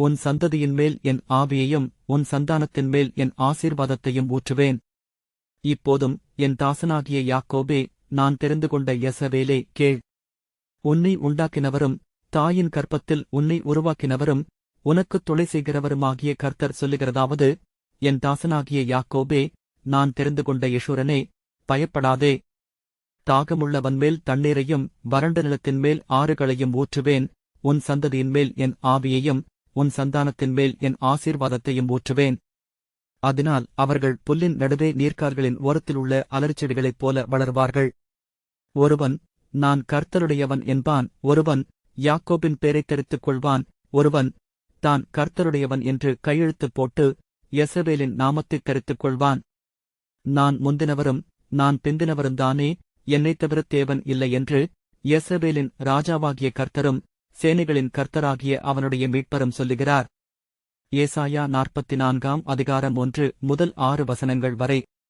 உன் சந்ததியின் மேல் என் ஆவியையும் உன் சந்தானத்தின் மேல் என் ஆசீர்வாதத்தையும் ஊற்றுவேன். இப்போதும் என் தாசனாகிய யாக்கோபே நான் தெரிந்து கொண்ட எசவேலே கேள். உன்னை உண்டாக்கினவரும் தாயின் கற்பத்தில் உன்னை உருவாக்கினவரும் உனக்குத் துளை செய்கிறவருமாகிய கர்த்தர் சொல்லுகிறதாவது என் தாசனாகிய யாக்கோபே நான் தெரிந்து கொண்ட யசூரனே பயப்படாதே. தாகமுள்ளவன் மேல் தண்ணீரையும் வறண்ட நிலத்தின் மேல் ஆறுகளையும் ஊற்றுவேன். உன் சந்ததியின் மேல் என் ஆவியையும் உன் சந்தானத்தின் மேல் என் ஆசீர்வாதத்தையும் ஊற்றுவேன். அதனால் அவர்கள் புல்லின் நடுவே நீர்க்கார்களின் ஓரத்திலுள்ள அலர்ச்செடிகளைப் போல வளர்வார்கள். ஒருவன் நான் கர்த்தருடையவன் என்பான். ஒருவன் யாக்கோபின் பேரைத் தெரித்துக் கொள்வான். ஒருவன் தான் கர்த்தருடையவன் என்று கையெழுத்து போட்டு எசவேலின் நாமத்தைத் தெரித்துக் கொள்வான். நான் முந்தினவரும் நான் பிந்தினவரும்தானே என்னைத் தவிர தேவன் இல்லை என்று எசவேலின் ராஜாவாகிய கர்த்தரும் சேனைகளின் கர்த்தராகிய அவனுடைய மீட்பரம் சொல்லுகிறார். ஏசாயா நாற்பத்தி நான்காம் அதிகாரம் ஒன்று முதல் ஆறு வசனங்கள் வரை